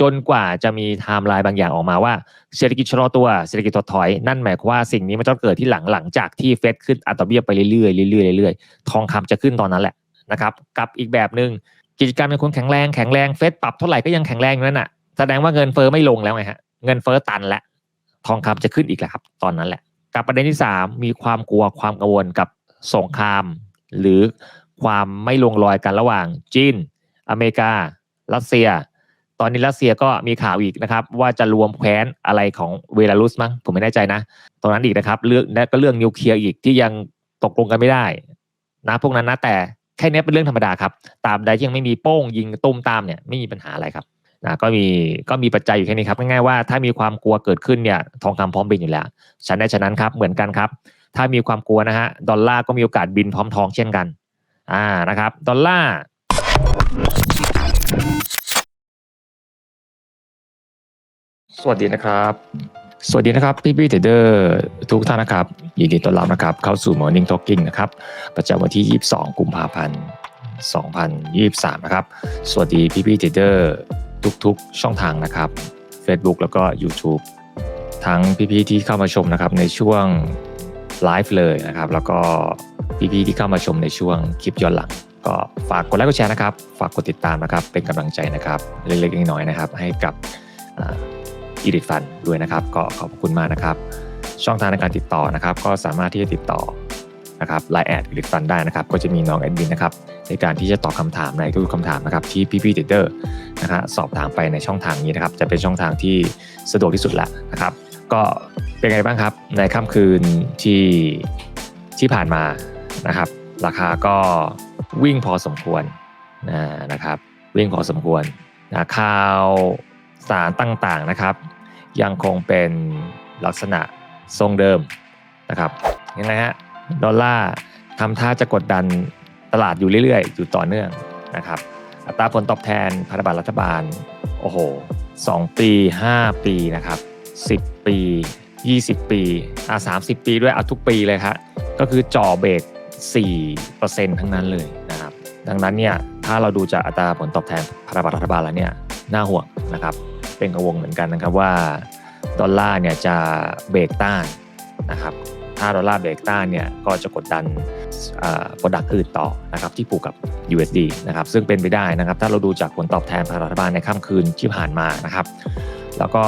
จนกว่าจะมีไทม์ไลน์บางอย่างออกมาว่าเศรษฐกิจชะลอตัวเศรษฐกิจถดถอย นั่นหมายความว่าสิ่งนี้มันจะเกิดที่หลังหลังจากที่เฟดขึ้นอัตราเบี้ยไปเรื่อยๆเรื่อยๆเรื่อยๆทองคำจะขึ้นตอนนั้นแหละนะครับกับอีกแบบหนึ่งกิจการเป็นคนแข็งแรงแข็งแรงเฟดปรับเท่าไหร่ก็ยังแข็งแรงอยู่นั่นน่ะแสดงว่าเงินเฟ้อไม่ลงแล้วไงฮะเงินเฟ้อตันแล้วทองคำจะขึ้นอีกแล้วครับ ตอนนั้นแหละ กับประเด็นที่สามมีความกลัวความกังวลกับสงคราม หรือความไม่ลงรอยกันระหว่างจีนอเมริกา รัสเซีย ตอนนี้รัสเซียก็มีข่าวอีกนะครับ ว่าจะรวมแคว้นอะไรของเบลารุสมั้งผมไม่แน่ใจนะตรงนั้นอีกนะครับเรื่องและก็เรื่องนิวเคลียร์อีกที่ยังตกลงกันไม่ได้ นะพวกนั้นนะแต่แค่นี้เป็นเรื่องธรรมดาครับตามใดที่ยังไม่มีโป้งยิงตุ้มตามเนี่ยไม่มีปัญหาอะไรครับนะก็มีก็มีปัจจัยอยู่แค่นี้ครับง่ายๆว่าถ้ามีความกลัวเกิดขึ้นเนี่ยทองคำพร้อมบินอยู่แล้วฉันได้ฉะนั้นครับเหมือนกันครับ ถ้ามีความกลัวนะฮะดอลลาร์ก็มีโอกาสบินพร้อมทองเช่นกันอ่านะครับ ดอลลาร์ สวัสดีนะครับ สวัสดีนะครับพี่พี่เทรดเดอร์ทุกท่านนะครับ ยินดีต้อนรับนะครับ เข้าสู่ Morning Talking นะครับ ประจำวันที่ 22 กุมภาพันธ์ 2023 นะครับ สวัสดีพี่พี่เทรดเดอร์ทุกๆ ช่องทางนะครับ Facebook แล้วก็ YouTube ทั้งพี่ๆที่เข้ามาชมนะครับในช่วงไลฟ์เลยนะครับ แล้วก็พี่ๆที่เข้ามาชมในช่วงคลิปย้อนหลังก็ฝากกดไลค์กดแชร์นะครับ ฝากกดติดตามนะครับ เป็นกำลังใจนะครับ เล็กๆน้อยๆนะครับ ให้กับ อีดิฟันด้วยนะครับ ก็ขอบคุณมากนะครับ ช่องทางในการติดต่อนะครับ ก็สามารถที่จะติดต่อนะครับไลน์แอดอีดิฟันได้นะครับ ก็จะมีน้องแอดมินนะครับในการที่จะตอบคำถามในทุกคำถามนะครับที่พี่ๆเทรดเดอร์นะครับสอบถามไปในช่องทางนี้นะครับ จะเป็นช่องทางที่สะดวกที่สุดละนะครับ ก็เป็นไงบ้างครับ ในค่ำคืนที่ที่ผ่านมานะครับ ราคาก็วิ่งพอสมควรนะครับ วิ่งพอสมควรนะข่าว สารต่างๆนะครับ ยังคงเป็นลักษณะทรงเดิมนะครับยังไงฮะดอลลาร์ทำท่าจะกดดันตลาดอยู่เรื่อยๆ อยู่ต่อเนื่องนะครับอัตราผลตอบแทนพันธบัตรรัฐบาลโอ้โห2ปี 5 ปีนะครับ10 ปี 20 ปีอะ30 ปีด้วยเอาทุกปีเลยครับก็คือจ่อเบรก4%ทั้งนั้นเลยนะครับดังนั้นเนี่ยถ้าเราดูจากอัตราผลตอบแทนพันธบัตรรัฐบาลแล้วเนี่ย น่าห่วงนะครับ เป็นกังวลเหมือนกันนะครับว่าดอลลาร์เนี่ยจะเบรกต้านนะครับ ถ้าดอลลาร์เบรกต้านเนี่ยก็จะกดดันโปรดักต์อื่นต่อนะครับที่ผูกกับ USD นะครับซึ่งเป็นไปได้นะครับ ถ้าเราดูจากผลตอบแทนพันธบัตรรัฐบาลในค่ำคืนที่ผ่านมานะครับ แล้วก็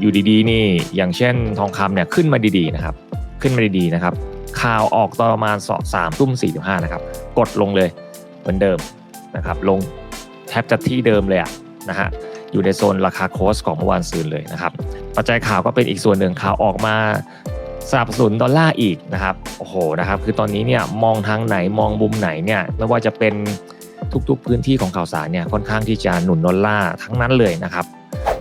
อยู่ดีๆนี่อย่างเช่นทองคำเนี่ยขึ้นมาดีๆนะครับ ขึ้นมาดีๆนะครับข่าวออกตอนประมาณสามทุ่มสี่ห้านะครับ กดลงเลยเหมือนเดิมนะครับ ลงแทบจะที่เดิมเลยอะ นะฮะอยู่ในโซนราคาโคสของเมื่อวานซืนเลยนะครับปัจจัยข่าวก็เป็นอีกส่วนหนึ่งข่าวออกมาสนับสนุนดอลลาร์อีกนะครับโอ้โหนะครับคือตอนนี้เนี่ยมองทางไหนมองมุมไหนเนี่ยไม่ว่าจะเป็นทุกๆพื้นที่ของข่าวสารเนี่ยค่อนข้างที่จะหนุนดอลลาร์ทั้งนั้นเลยนะครับ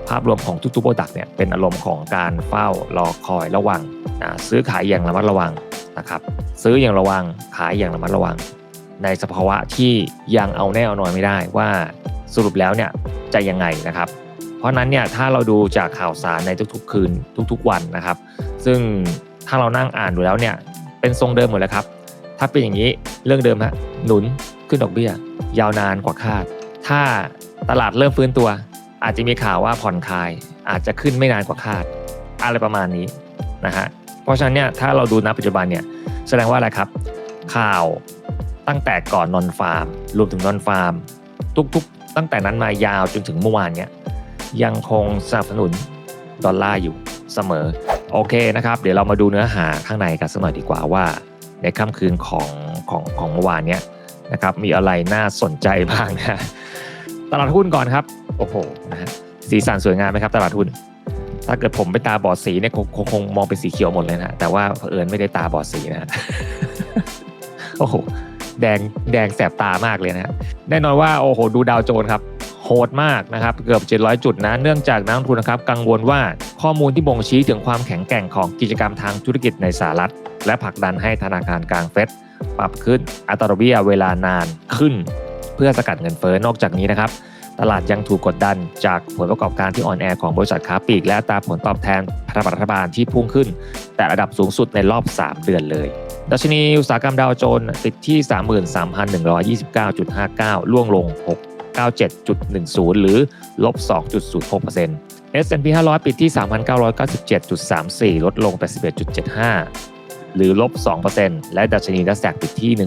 ภาพรวมของทุกๆโปรดักต์เนี่ยเป็นอารมณ์ของการเฝ้ารอคอยระวังนะซื้อขายอย่างระมัดระวังนะครับซื้ออย่างระวังขายอย่างระมัดระวัง ในสภาวะที่ยังเอาแน่เอานอนไม่ได้ว่า สรุปแล้วเนี่ยจะยังไงนะครับ เพราะนั้นเนี่ยถ้าเราดูจากข่าวสารในทุกๆ คืนทุกๆ วันนะครับ ซึ่งถ้าเรานั่งอ่านดูแล้วเนี่ยเป็นทรงเดิมหมดเลยครับ ถ้าเป็นอย่างนี้เรื่องเดิมฮะหนุนขึ้นดอกเบี้ย ยาวนานกว่าคาด ถ้าตลาดเริ่มฟื้นตัว อาจจะมีข่าวว่าผ่อนคลาย อาจจะขึ้นไม่นานกว่าคาด อะไรประมาณนี้นะฮะเพราะฉะนั้นเนี่ยถ้าเราดูณปัจจุบันเนี่ยแสดงว่าอะไรครับ ข่าวตั้งแต่ก่อนนอนฟาร์ม รวมถึงนอนฟาร์ม ทุกๆ ตั้งแต่นั้นมายาวจนถึงเมื่อวานเนี่ยยังคงสนับสนุนดอลลาร์อยู่เสมอ โอเคนะครับ เดี๋ยวเรามาดูเนื้อหาข้างในกันสักหน่อยดีกว่าว่า ในค่ำคืนของของของเมื่อวานเนี้ยนะครับมีอะไรน่าสนใจบ้างนะตลาดหุ้นก่อนครับ โอ้โหนะฮะสีสันสวยงามไหมครับตลาดหุ้น ถ้าเกิดผมไปตาบอดสีเนี่ยคงคงมองเป็นสีเขียวหมดเลยนะแต่ว่าเผอิญไม่ได้ตาบอดสีนะโอ้โห แดงแดงแสบตามากเลยนะแน่นอนว่าโอ้โหดูดาวโจนครับโหดมากนะครับเกือบ 700 จุดนะเนื่องจากนักลงทุนนะครับกังวลว่าข้อมูลที่บ่งชี้ถึงความแข็งแกร่งของกิจกรรมทางธุรกิจในสหรัฐ และผลักดันให้ธนาคารกลางเฟดปรับขึ้นอัตราดอกเบี้ยเวลานานขึ้น เพื่อสกัดเงินเฟ้อนอกจากนี้นะครับตลาดยังถูกกดดันจากผลประกอบการที่อ่อนแอของบริษัทค้าปลีกและตาผลตอบแทนพันธบัตรรัฐบาลที่พุ่งขึ้น แต่ระดับสูงสุดในรอบ 3 เดือนเลย ดัชนีอุตสาหกรรมดาวโจนส์ติดที่ 33,129.59 ล่วงลง 6 97.10 หรือลบ 2.06% S&P 500 ปิดที่ 3,997.34 ลดลง 81.75 หรือลบ 2%และดัชนี NASDAQ ปิดที่ 11,100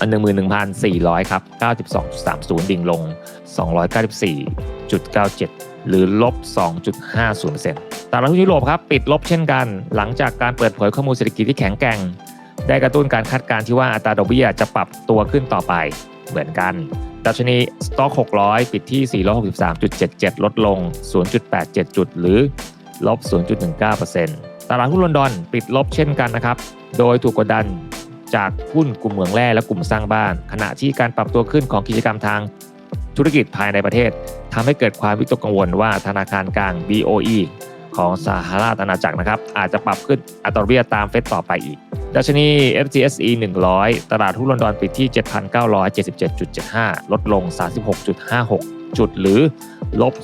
11,400 ครับ 92.30 ดิ่งลง 294.97 หรือลบ 2.50% ตลาดหุ้นยุโรปครับปิดลบเช่นกัน หลังจากการเปิดเผยข้อมูลเศรษฐกิจที่แข็งแกร่ง ได้กระตุ้นการคาดการณ์ที่ว่าอัตราดอกเบี้ยจะปรับตัวขึ้นต่อไปเหมือนกันดัชนีสต็อก600 ปิดที่ 463.77 ลดลง 0.87 จุด หรือลบ 0.19%ตลาดหุ้นลอนดอนปิดลบเช่นกันนะครับ โดยถูกกดดันจากหุ้นกลุ่มเมืองแร่และกลุ่มสร้างบ้าน ขณะที่การปรับตัวขึ้นของกิจกรรมทางธุรกิจภายในประเทศทำให้เกิดความวิตกกังวลว่าธนาคารกลาง BOE ของสหราชอาณาจักรนะครับ อาจจะปรับขึ้นอัตราเบี้ยตามเฟดต่อไปอีก ดัชนี FTSE 100 ตลาดหุ้นลอนดอนปิดที่ 7,977.75 ลดลง 36.56 จุดหรือลบ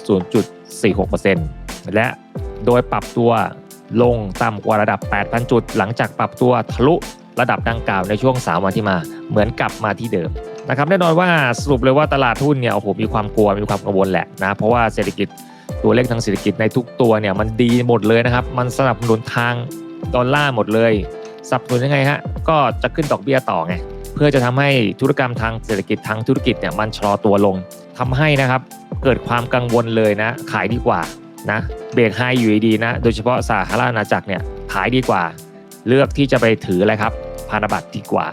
0.46%และโดยปรับตัวลงต่ำกว่าระดับ 8,000 จุด หลังจากปรับตัวทะลุระดับดังกล่าวในช่วง 3 วันที่มา เหมือนกลับมาที่เดิมนะครับแน่นอนว่าสรุปเลยว่าตลาดหุ้นเนี่ยโอ้โหมีความกลัวมีความกังวลแหละนะเพราะว่าเศรษฐกิจ ตัวเลขทางเศรษฐกิจในทุกตัวเนี่ยมันดีหมดเลยนะครับ มันสนับสนุนทางดอลลาร์หมดเลยสนับสนุนยังไงฮะก็จะขึ้นดอกเบี้ยต่อไงเพื่อจะทำให้ธุรกรรมทางเศรษฐกิจทางธุรกิจเนี่ยมันชะลอตัวลงทำให้นะครับเกิดความกังวลเลยนะ ขายดีกว่านะเบรกไฮอยู่ดีนะ โดยเฉพาะสหราชอาณาจักรเนี่ยขายดีกว่า เลือกที่จะไปถืออะไรครับพันธบัตรดีกว่า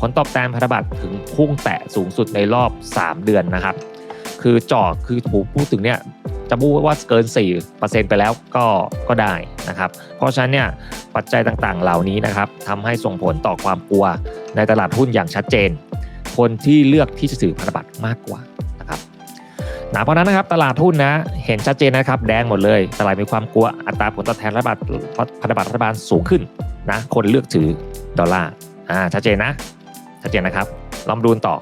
ผลตอบแทนพันธบัตรถึงพุ่งแตะสูงสุดในรอบ 3 เดือนนะครับ คือจอคือถูกพูดถึงเนี่ยจะพูดว่าเกิน 4%ไปแล้วก็ก็ได้นะครับ เพราะฉะนั้นเนี่ยปัจจัยต่างๆเหล่านี้นะครับทำให้ส่งผลต่อความกลัวในตลาดหุ้นอย่างชัดเจน คนที่เลือกที่จะถือพันธบัตรมากกว่านะครับนะเพราะนั้นนะครับตลาดหุ้นนะเห็นชัดเจนนะครับ แดงหมดเลย ตลาดมีความกลัวอัตราผลตอบแทนรัฐบาลพันธบัตรรัฐบาลสูงขึ้นนะคนเลือกถือดอลลาร์อ่าชัดเจนนะชัดเจนนะครับลองดูต่อ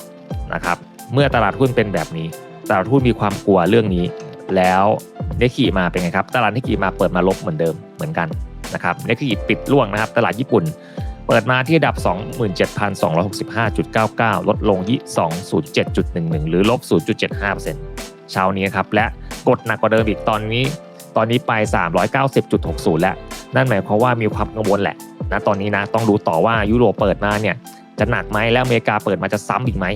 นะครับเมื่อตลาดหุ้นเป็นแบบนี้ ตลาดหุ้นมีความกลัวเรื่องนี้ แล้วเนกิมาเป็นไงครับ ตลาดเนกิมาเปิดมาลบเหมือนเดิมเหมือนกันนะครับเนกิปิดร่วงนะครับ ตลาดญี่ปุ่น เปิดมาที่ระดับ 27,265.99 ลดลงที่207.11 หรือลบ 0.75%เช้านี้ครับ และกดหนักกว่าเดิมอีกตอนนี้ ตอนนี้ไป 390.60 แล้ว นั่นหมายความว่ามีความกังวลแหละนะตอนนี้นะต้องดูต่อว่ายุโรปเปิดมาเนี่ยจะหนักไหมแล้วอเมริกาเปิดมาจะซ้ำอีกไหม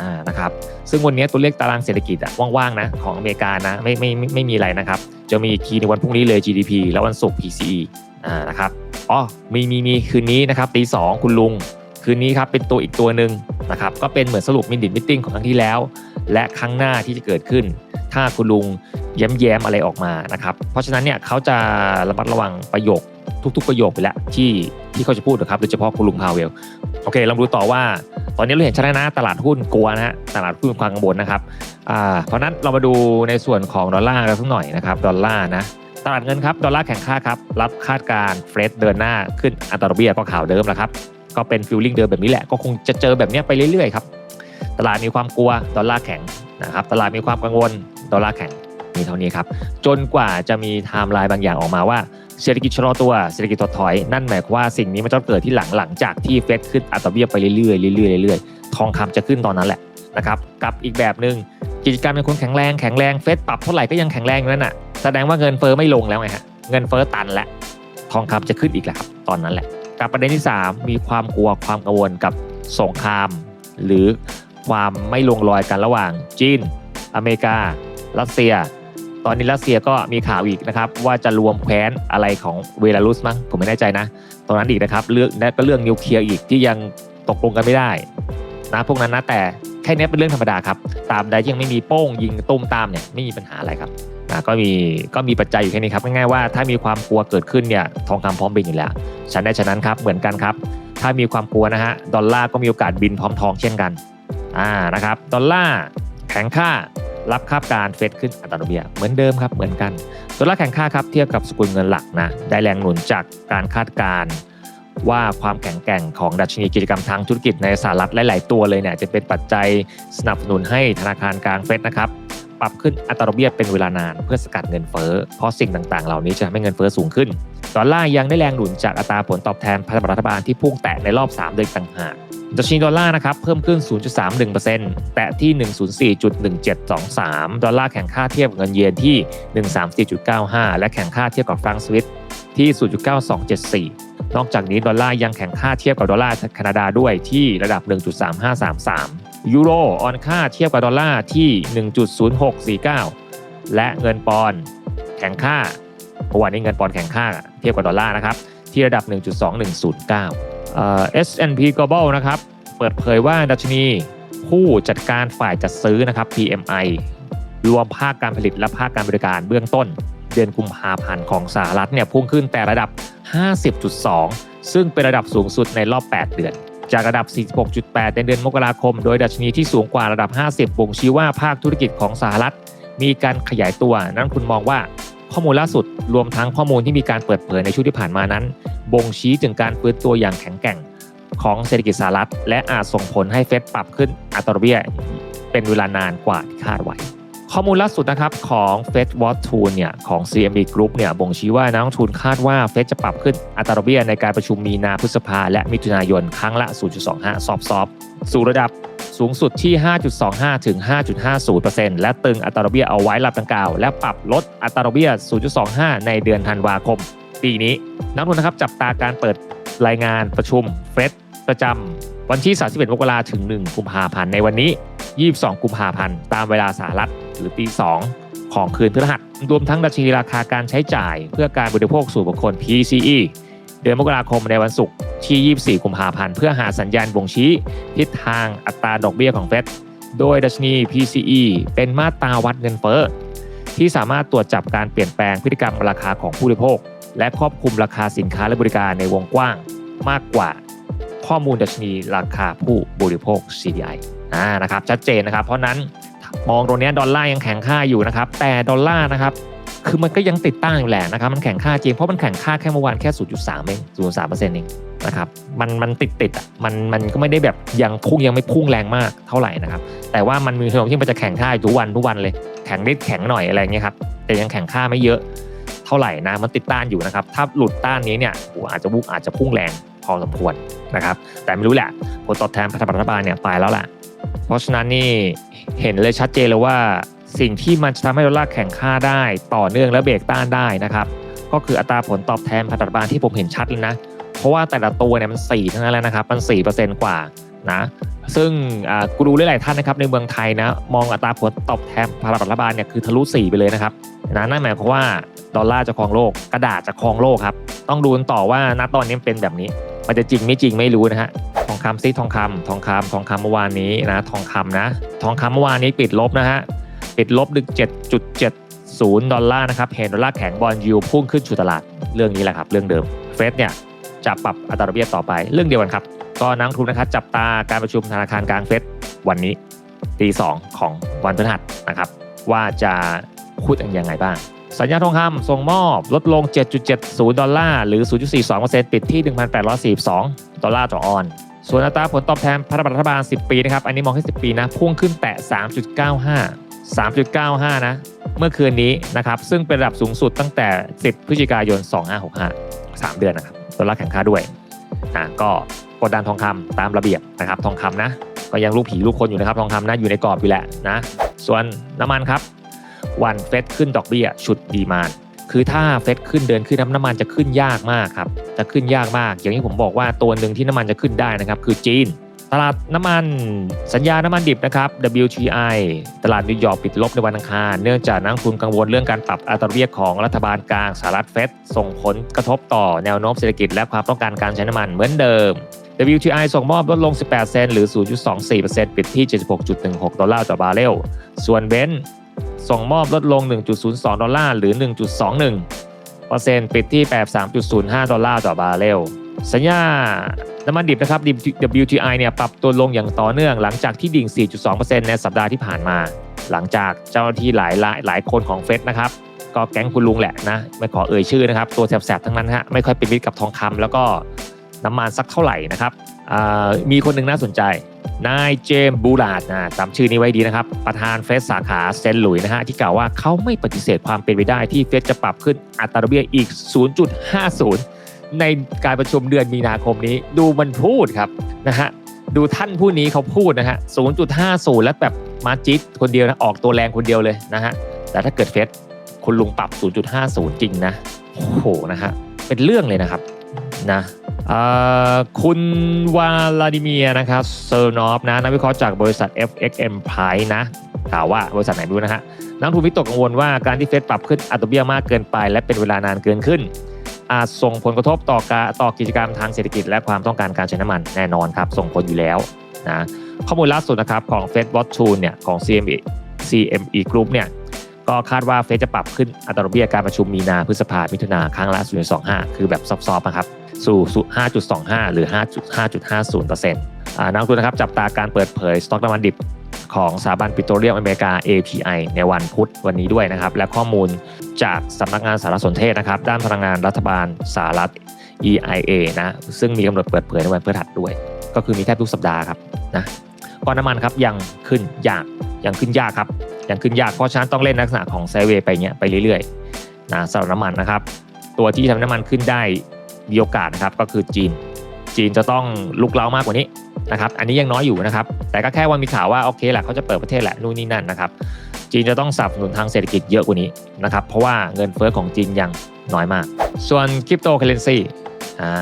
อ่านะครับซึ่งวันนี้ตัวเลขตารางเศรษฐกิจอะว่างๆนะของอเมริกานะไม่ไม่ไม่ไม่มีอะไรนะครับ จะมีคีย์ในวันพรุ่งนี้เลย GDP แล้ววันศุกร์ PCE อ่านะครับอ๋อมีมีมีคืนนี้นะครับตีสองคุณลุง คืนนี้ครับเป็นตัวอีกตัวหนึ่งนะครับก็เป็นเหมือนสรุปมินดิมิทติ้งของครั้งที่แล้ว และครั้งหน้าที่จะเกิดขึ้น ถ้าคุณลุงแย้มๆอะไรออกมานะครับเพราะฉะนั้นเนี่ยเขาจะระมัดระวังประโยค ทุกๆประโยคไปแล้วที่ที่เขาจะพูดนะครับโดยเฉพาะคุณลุงพาวเวลโอเคเราดูต่อว่า ตอนนี้เราเห็นชัดนะตลาดหุ้นกลัวนะฮะตลาดหุ้นความกังวลนะครับอ่าเพราะนั้นเรามาดูในส่วนของดอลลาร์กันสักหน่อยนะครับดอลลาร์นะตลาดเงินครับดอลลาร์แข็งค่าครับรับคาดการเฟรดเดินหน้าขึ้นอัตราดอกเบี้ยก็ข่าวเดิมแหละครับก็เป็นฟิลลิ่งเดิมแบบนี้แหละก็คงจะเจอแบบนี้ไปเรื่อยๆครับตลาดมีความกลัวดอลลาร์แข็งนะครับตลาดมีความกังวลดอลลาร์แข็งมีเท่านี้ครับจนกว่าจะมีไทม์ไลน์บางอย่างออกมาว่า เศรษฐกิจชะลอตัวเศรษฐกิจถดถอยนั่นหมายความว่าสิ่งนี้มันจะเกิดที่หลังหลังจากที่เฟดขึ้นอัตราเบี้ยไปเรื่อยๆเรื่อยๆเรื่อยๆทองคำจะขึ้นตอนนั้นแหละนะครับกับอีกแบบหนึ่งกิจการเป็นคนแข็งแรงแข็งแรงเฟดปรับเท่าไหร่ก็ยังแข็งแรงอยู่นั่นน่ะแสดงว่าเงินเฟ้อไม่ลงแล้วไงฮะเงินเฟ้อตันแล้วทองคำจะขึ้นอีกแล้วครับตอนนั้นแหละกับประเด็นที่ 3 มีความกลัวความกังวลกับสงคราม หรือความไม่ลงรอยกันระหว่างจีน อเมริกา รัสเซีย ตอนนี้รัสเซียก็มีข่าวอีกนะครับ ว่าจะรวมแคว้นอะไรของเวลารุสมั้งผมไม่แน่ใจนะตรงนั้นอีกนะครับเรื่องและก็เรื่องนิวเคลียร์อีกที่ยังตกลงกันไม่ได้นะพวกนั้นนะแต่แค่นี้เป็นเรื่องธรรมดาครับตามใดยังไม่มีโป้งยิงตุ้มตามเนี่ยไม่มีปัญหาอะไรครับนะก็มีก็มีปัจจัยอยู่แค่นี้ครับง่ายๆว่าถ้ามีความกลัวเกิดขึ้นเนี่ยทองคำพร้อมบินอยู่แล้วฉันได้ฉะนั้นครับเหมือนกันครับ ถ้ามีความกลัวนะฮะดอลลาร์ก็มีโอกาสบินพร้อมทองเช่นกันอ่านะครับดอลลาร์แข็งค่า รับคาบการเฟดขึ้นอัตราดอกเบี้ยเหมือนเดิมครับเหมือนกันดอลลาร์แข็งค่าครับเทียบกับสกุลเงินหลักนะได้แรงหนุนจากการคาดการณ์ว่าความแข็งแกร่งของดัชนีกิจกรรมทางธุรกิจในสหรัฐหลาย ๆ ตัวเลยเนี่ยจะเป็นปัจจัยสนับสนุนให้ธนาคารกลางเฟดนะครับปรับขึ้นอัตราดอกเบี้ยเป็นเวลานานเพื่อสกัดเงินเฟ้อเพราะสิ่งต่าง ๆ เหล่านี้จะทำให้เงินเฟ้อสูงขึ้นดอลลาร์ยังได้แรงหนุนจากอัตราผลตอบแทนพันธบัตรรัฐบาลที่พุ่งแตะในรอบ 3 เดือนต่างหาก ดัชนีดอลลาร์นะครับเพิ่มขึ้น 0.31%แตะที่ 104.1723 ดอลลาร์แข่งค่าเทียบกับเงินเยนที่ 134.95 และแข่งค่าเทียบกับฟรังก์สวิสที่ 0.9274 นอกจากนี้ดอลลาร์ยังแข่งค่าเทียบกับดอลลาร์แคนาดาด้วยที่ระดับ 1.3533 ยูโรออนค่าเทียบกับดอลลาร์ที่ 1.0649 และเงินปอนด์แข่งค่าเมื่อวานนี้เงินปอนด์แข่งค่าเทียบกับดอลลาร์นะครับที่ระดับ 1.2109 S&P Global นะครับ เปิดเผยว่าดัชนีผู้จัดการฝ่ายจัดซื้อนะครับ PMI รวมภาคการผลิตและภาคการบริการเบื้องต้น เดือนกุมภาพันธ์ของสหรัฐเนี่ยพุ่งขึ้นแต่ระดับ 50.2 ซึ่งเป็นระดับสูงสุดในรอบ 8 เดือน จากระดับ 46.8 ในเดือนมกราคม โดยดัชนีที่สูงกว่าระดับ 50 บ่งชี้ว่าภาคธุรกิจของสหรัฐ มีการขยายตัว นั้นคุณมองว่า ข้อมูลล่าสุดรวมทั้งข้อมูลที่มีการเปิดเผยในช่วงที่ผ่านมานั้น บ่งชี้ถึงการฟื้นตัวอย่างแข็งแกร่งของเศรษฐกิจสหรัฐ และอาจส่งผลให้เฟดปรับขึ้นอัตราดอกเบี้ยเป็นเวลานานกว่าที่คาดไว้ข้อมูลล่าสุดนะครับของ Fed Watch Tool เนี่ยของ CME Group เนี่ยบ่งชี้ว่านักลงทุนคาดว่าเฟดจะปรับขึ้นอัตราดอกเบี้ยในการประชุมมีนาพฤษภาและมิถุนายนครั้งละ 0.25 ซอฟซอฟสู่ระดับ สูงสุดที่ 5.25 ถึง 5.50%และตึงอัตราดอกเบี้ยเอาไว้ระดับดังกล่าว และปรับลดอัตราดอกเบี้ย 0.25 ในเดือนธันวาคม ปีนี้ นักลงทุนนะครับจับตาการเปิดรายงานประชุมเฟดประจำวันที่ 31 มกราถึง 1 กุมภาพันธ์ในวันนี้ 22 กุมภาพันธ์ตามเวลาสหรัฐหรือตี2ของคืนพฤหัสรวมทั้งดัชนีราคาการใช้จ่าย เพื่อการบริโภคส่วนบุคคล PCE เดือนมกราคมในวันศุกร์ที่ 24 กุมภาพันธ์ เพื่อหาสัญญาณบ่งชี้ ทิศทางอัตราดอกเบี้ยของเฟด โดยดัชนี PCE เป็นมาตราวัดเงินเฟ้อที่สามารถตรวจจับการเปลี่ยนแปลงพฤติกรรมราคาของผู้บริโภค และครอบคลุมราคาสินค้าและบริการในวงกว้างมากกว่า ข้อมูลดัชนีราคาผู้บริโภค CPI อ่านะครับชัดเจนนะครับ เพราะนั้นมองตรงนี้ดอลลาร์ยังแข็งค่าอยู่นะครับ แต่ดอลลาร์นะครับ คือมันก็ยังติดตั้งอยู่แหละนะครับ มันแข็งค่าจริงเพราะมันแข็งค่าแค่เมื่อวานแค่ 0.3 เอง 0.3เปอร์เซ็นต์เองนะครับ มันมันติดติดอะ มันมันก็ไม่ได้แบบยังพุ่งยังไม่พุ่งแรงมากเท่าไหร่นะครับ แต่ว่ามันมีแนวโน้มที่มันจะแข็งค่าทุกวันทุกวันเลย แข็งนิดแข็งหน่อยอะไรเงี้ยครับ แต่ยังแข็งค่าไม่เยอะเท่าไหร่นะ มันติดต้านอยู่นะครับ ถ้าหลุดต้านนี้เนี่ยโอ้อาจจะบุกอาจจะพุ่งแรงพอสมควรนะครับ แต่ไม่รู้แหละ ผลตอบแทนพันธบัตรรัฐบาลเนี่ยไปแล้วแหละเพราะฉะนั้นนี่เห็นเลยชัดเจนเลยว่า สิ่งที่มันจะทำให้ดอลลาร์แข็งค่าได้ต่อเนื่องและเบรกต้านได้นะครับ ก็คืออัตราผลตอบแทนพันธบัตรรัฐบาลที่ผมเห็นชัดเลยนะ เพราะว่าแต่ละตัวเนี่ยมัน 4 ทั้งนั้นแล้วนะครับ มัน 4%กว่านะ ซึ่งกูรู้หลายๆท่านนะครับในเมืองไทยนะ มองอัตราผลตอบแทนพันธบัตรรัฐบาลเนี่ยคือทะลุ 4 ไปเลยนะครับนะนั่นหมายความว่าดอลลาร์จะครองโลกกระดาษจะครองโลกครับ ต้องดูกันต่อว่าณตอนนี้เป็นแบบนี้ มันจะจริงไม่จริงไม่รู้นะฮะทองคำซิทองคำทองคำทองคำเมื่อวานนี้นะ ทองคำนะ ทองคำเมื่อวานนี้ปิดลบนะฮะ ปิดลบดึก7.70 ดอลลาร์นะครับ เห็นดอลลาร์แข็งบอลยูพุ่งขึ้นสู่ตลาด เรื่องนี้แหละครับ เรื่องเดิม เฟดเนี่ยจะปรับอัตราดอกเบี้ยต่อไป เรื่องเดียวกันครับ ก็นักทุนนะครับจับตาการประชุมธนาคารกลางเฟดวันนี้ตีสองของวันพฤหัสนะครับ ว่าจะพูดยังไงบ้าง สัญญาทองคำส่งมอบลดลง 7.70 ดอลลาร์หรือ 0.42%ปิดที่ 1,842 ดอลลาร์ต่อออนส่วนอัตราผลตอบแทนพันธบัตรรัฐบาล 10 ปีนะครับ อันนี้มองให้10 ปีนะ พุ่งขึ้นแตะ 3.95 3.95 นะ เมื่อคืนนี้นะครับ ซึ่งเป็นระดับสูงสุดตั้งแต่ 10 พฤศจิกายน 2565 3 เดือนนะครับดอลลาร์แข็งค่าด้วยนะก็กดดันทองคำตามระเบียบนะครับ ทองคำนะ ก็ยังลูกผีลูกคนอยู่นะครับ ทองคำนะอยู่ในกรอบอยู่แหละนะ ส่วนน้ำมันครับ วันเฟดขึ้นดอกเบี้ยชุดดีมานคือถ้าเฟดขึ้นเดินขึ้นน้ำมันจะขึ้นยากมากครับ จะขึ้นยากมาก อย่างที่ผมบอกว่าตัวหนึ่งที่น้ำมันจะขึ้นได้นะครับ คือจีน ตลาดน้ำมันสัญญาน้ำมันดิบนะครับ WTI ตลาดนิวยอร์กปิดลบในวันอังคารเนื่องจากนักลงทุนกังวลเรื่องการปรับอัตราเบี้ยของรัฐบาลกลางสหรัฐเฟดส่งผลกระทบต่อแนวโน้มเศรษฐกิจและความต้องการการใช้น้ำมันเหมือนเดิม WTI ส่งมอบลดลง 18 เซนต์หรือ 0.24%ปิดที่ 76.16 ดอลลาร์ต่อบาร์เรล ส่วนเบนซ์ส่งมอบลดลง 1.02 ดอลลาร์หรือ 1.21%ปิดที่ 83.05 ดอลลาร์ต่อบาร์เรล สัญญาน้ำมันดิบนะครับ WTI เนี่ยปรับตัวลงอย่างต่อเนื่องหลังจากที่ดิ่ง 4.2%ในสัปดาห์ที่ผ่านมา หลังจากเจ้าหน้าที่หลายหลายหลายคนของเฟดนะครับ ก็แก๊งคุณลุงแหละนะ ไม่ขอเอ่ยชื่อนะครับ ตัวแสบๆทั้งนั้นฮะไม่ค่อยเป็นมิตรกับทองคำแล้วก็น้ำมันสักเท่าไหร่นะครับมีคนหนึ่งน่าสนใจ นายเจมส์บูลาดนะจำชื่อนี้ไว้ดีนะครับ ประธานเฟดสาขาเซนต์หลุยส์นะฮะที่กล่าวว่าเขาไม่ปฏิเสธความเป็นไปได้ที่เฟดจะปรับขึ้นอัตราดอกเบี้ยอีก 0.50 ในการประชุมเดือนมีนาคมนี้ ดูมันพูดครับนะฮะดูท่านผู้นี้เขาพูดนะฮะ 0.50 แล้วแบบมาจิตคนเดียวนะ ออกตัวแรงคนเดียวเลยนะฮะ แต่ถ้าเกิดเฟสคุณลุงปรับ 0.50 จริงนะ โอ้โหนะฮะ เป็นเรื่องเลยนะครับนะคุณวาลาดิเมียนะครับเซอร์นอฟนะนักวิเคราะห์จากบริษัท FXM Price นะกล่าวว่าบริษัทไหนไม่รู้นะฮะนักทุนวิตกกังวลว่าการที่เฟดปรับขึ้นอัตราเบี้ยมากเกินไป และเป็นเวลานานเกินขึ้น อาจส่งผลกระทบต่อการต่อกิจกรรมทางเศรษฐกิจ และความต้องการการใช้น้ำมันแน่นอนครับ ส่งผลอยู่แล้วนะข้อมูลล่าสุดนะครับของ Fed Watch Tool เนี่ยของ CME CME Group เนี่ยก็คาดว่าเฟดจะปรับขึ้นอัตราดอกเบี้ยการประชุมมีนาพฤษภามิถุนาครั้งละ 0.25 คือแบบซอฟๆนะครับ สู่ 5.25 หรือ 5.50%อ่านักลงทุนนะครับจับตาการเปิดเผยสต็อกน้ำมันดิบ ของสถาบันปิโตรเลียมอเมริกา API ในวันพุธวันนี้ด้วยนะครับ และข้อมูลจากสำนักงานสารสนเทศนะครับ ด้านพลังงานรัฐบาลสหรัฐ EIA นะ ซึ่งมีกำหนดเปิดเผยในวันพฤหัสด้วย ก็คือมีแทบทุกสัปดาห์ครับนะก้อนน้ำมันครับยังขึ้นยากยังขึ้นยากครับยังขึ้นยากเพราะฉะนั้นต้องเล่นลักษณะของไซเวย์ไปเงี้ยไปเรื่อยๆนะสำหรับน้ำมันนะครับ ตัวที่ทำน้ำมันขึ้นได้มีโอกาสนะครับก็คือจีน จีนจะต้องลุกเล้ามากกว่านี้ นะครับ อันนี้ยังน้อยอยู่นะครับ แต่ก็แค่ว่ามีข่าวว่าโอเคแหละเขาจะเปิดประเทศแหละนู่นนี่นั่นนะครับ จีนจะต้องสนับสนุนทางเศรษฐกิจเยอะกว่านี้นะครับ เพราะว่าเงินเฟ้อของจีนยังน้อยมาก ส่วนคริปโตเคเรนซีอ่า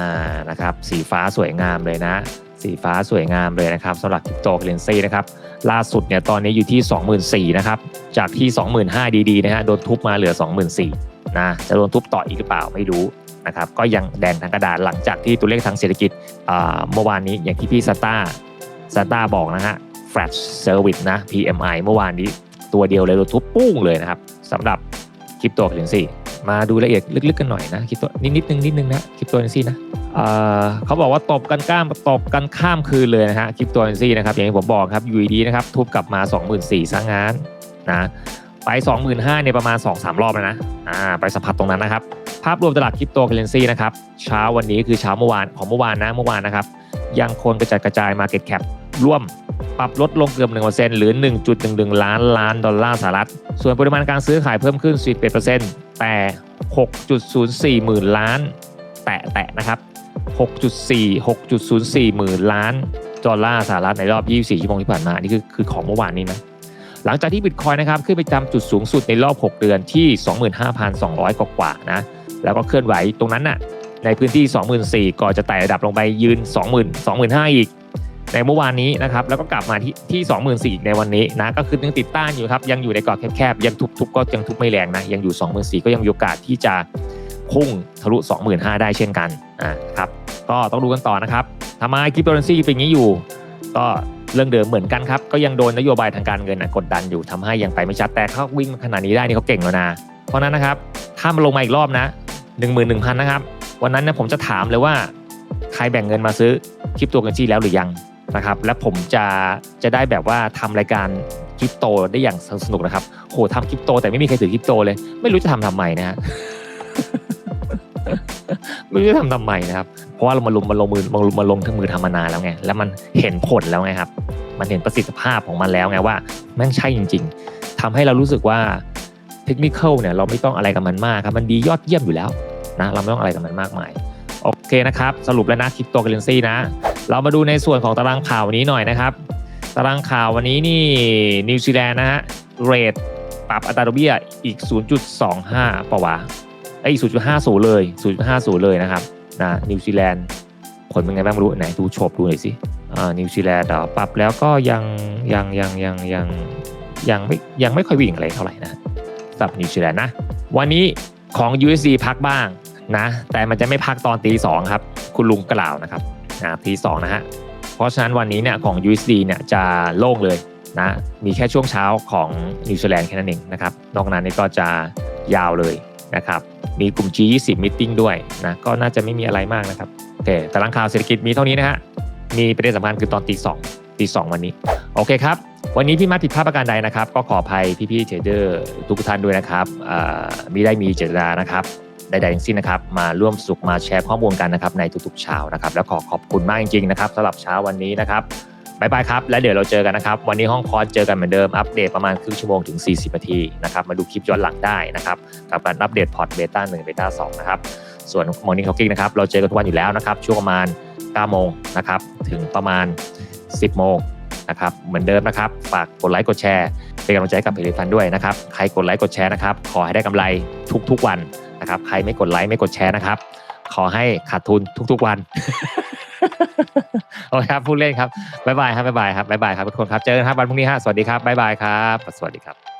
นะครับ สีฟ้าสวยงามเลยนะ สีฟ้าสวยงามเลยนะครับสำหรับคริปโตเคเรนซีนะครับ ล่าสุดเนี่ยตอนนี้อยู่ที่ 24,000นะครับ จากที่ 25,000ดีๆนะฮะ โดนทุบมาเหลือ 24,000นะ จะโดนทุบต่ออีกหรือเปล่าไม่รู้ นะครับก็ยังแดงทางกระดาษหลังจากที่ตัวเลขทางเศรษฐกิจเมื่อวานนี้อย่างที่พี่ซาต้าซาต้าบอกนะฮะ Flash Service นะ PMI เมื่อวานนี้ตัวเดียวเลยโดนทุบปุ้งเลยนะครับสำหรับคริปโตเคอเรนซีมาดูละเอียดลึกๆกันหน่อยนะคริปโตนิดนิดนึงนิดนึงนะคริปโตเคอเรนซีนะเเขาบอกว่าตบกันข้ามตบกันข้ามคืนเลยนะฮะคริปโตเคอเรนซีนะครับอย่างที่ผมบอกครับอยู่ดีนะครับทุบกลับมา 24,000ซะงั้นนะ ไป25,000เนี่ยประมาณ 2-3 รอบแล้วนะอ่าไปสัมผัสตรงนั้นนะครับ ภาพรวมตลาดคริปโตเคเรนซีนะครับเช้าวันนี้คือเช้าเมื่อวานของเมื่อวานนะเมื่อวานนะครับยังคงกระจัดกระจาย Market Cap ร่วมปรับลดลงเกือบ1%หรือ 1.11 ล้านล้านดอลลาร์สหรัฐ ส่วนปริมาณการซื้อขายเพิ่มขึ้น11%แต่ 6.04 หมื่นล้าน แตะแตะนะครับ 6.4 6.04 หมื่นล้านดอลลาร์สหรัฐในรอบ 24 ชั่วโมงที่ผ่านมา นี่คือคือของเมื่อวานนี้นะ หลังจากที่บิตคอยนะครับขึ้นไปจำจุดสูงสุดในรอบ 6 เดือนที่ 25,200กว่านะแล้วก็เคลื่อนไหวตรงนั้นน่ะในพื้นที่ 24,000ก่อนจะไต่ระดับลงไปยืน 20,000 25,000 อีก ในเมื่อวานนี้นะครับแล้วก็กลับมาที่ที่ 24,000ในวันนี้นะก็คือยังติดต้านอยู่ครับยังอยู่ในกรอบแคบๆยังทุบๆก็ยังทุบไม่แรงนะยังอยู่ 24,000 ก็ยังมีโอกาสที่จะพุ่งทะลุ 25,000 ได้เช่นกันอ่าครับก็ต้องดูกันต่อนะครับทำไมคริปโตเคอเรนซีเป็นอย่างนี้อยู่ ก็ เรื่องเดิมเหมือนกันครับก็ยังโดนนโยบายทางการเงินกดดันอยู่ทำให้ยังไปไม่ชัดแต่เขาวิ่งขนาดนี้ได้นี่เขาเก่งแล้วนะเพราะนั้นนะครับถ้ามันลงมาอีกรอบนะ 11,000นะครับวันนั้นนี่ยผมจะถามเลยว่าใครแบ่งเงินมาซื้อคริปโตเคอเรนซีแล้วหรือยังนะครับและผมจะจะได้แบบว่าทำรายการคริปโตได้อย่างสนุกนะครับโหทำคริปโตแต่ไม่มีใครถือคริปโตเลย ไม่รู้จะทำทำไมนะฮะ ไม่รู้จะทำทำไมนะครับ เพราะว่าเรามาลงมาลงมือมาลงมาลงถึงมือทำมานานแล้วไง แล้วมันเห็นผลแล้วไงครับ มันเห็นประสิทธิภาพของมันแล้วไงว่าแม่งใช่จริง ๆทำให้เรารู้สึกว่าเทคนิคเนี่ยเราไม่ต้องอะไรกับมันมากครับ มันดียอดเยี่ยมอยู่แล้วนะเราไม่ต้องอะไรกับมันมากมายโอเคนะครับ สรุปแล้วนะคริปโตเคอเรนซีนะ เรามาดูในส่วนของตารางข่าววันนี้หน่อยนะครับ ตารางข่าววันนี้นี่นิวซีแลนด์นะฮะเรทปรับอัตราดอกเบี้ยอีก 0.25ปะวะ ไอ้ย0.50เลย0.50เลยนะครับนะนิวซีแลนด์ผลเป็นไงบ้างไม่รู้ไหนดูโฉบดูหน่อยสิอ่านิวซีแลนด์ปรับแล้วก็ยังยังยังยังยังยังไม่ยังไม่ค่อยวิ่งอะไรเท่าไหร่นะสำหรับนิวซีแลนด์นะ วันนี้ของ USD พักบ้างนะ แต่มันจะไม่พักตอนตีสองครับ คุณลุงกล่าวนะครับนะตีสองนะฮะเพราะฉะนั้นวันนี้เนี่ยของ USD เนี่ยจะโล่งเลยนะมีแค่ช่วงเช้าของนิวซีแลนด์แค่นั้นเองนะครับนอกนั้นนี่ก็จะยาวเลย นะครับมีกลุ่ม G20 meeting ด้วยนะก็น่าจะไม่มีอะไรมากนะครับโอเคตารางข่าวเศรษฐกิจมีเท่านี้นะฮะมีประเด็นสำคัญคือตอนตีสองตีสองวันนี้โอเคครับวันนี้พี่มาผิดพลาดประการใดนะครับ ก็ขออภัยพี่ๆเทรดเดอร์ทุกท่านด้วยนะครับอ่ามีได้มีเจตนานะครับใดๆทั้งสิ้นนะครับมาร่วมสุขมาแชร์ข้อมูลกันนะครับในทุกๆเช้านะครับ แล้วขอขอบคุณมากจริงๆนะครับสำหรับเช้าวันนี้นะครับ บายบายครับ และเดี๋ยวเราเจอกันนะครับ วันนี้ห้องคอร์สเจอกันเหมือนเดิม อัปเดตประมาณครึ่งชั่วโมงถึง 40นาทีนะครับ มาดูคลิปย้อนหลังได้นะครับ กับการอัปเดตพอร์ตเบต้า1เบต้า2นะครับ ส่วน Morning Talking นะครับ เราเจอกันทุกวันอยู่แล้วนะครับ ช่วงประมาณ9โมงนะครับ ถึงประมาณ 10 โมงนะครับ เหมือนเดิมนะครับ ฝากกดไลค์ กดแชร์ เป็นกำลังใจกับเพจฟันด้วยนะครับ ใครกดไลค์ กดแชร์นะครับ ขอให้ได้กำไรทุกๆวันนะครับ ใครไม่กดไลค์ ไม่กดแชร์นะครับ ขอให้ขาดทุนทุกๆวัน โอเคครับพูดเล่นครับบ๊ายบายครับบ๊ายบายครับบ๊ายบายครับทุกคนครับเจอกันครับวันพรุ่งนี้ฮะสวัสดีครับบ๊ายบายครับ สวัสดีครับ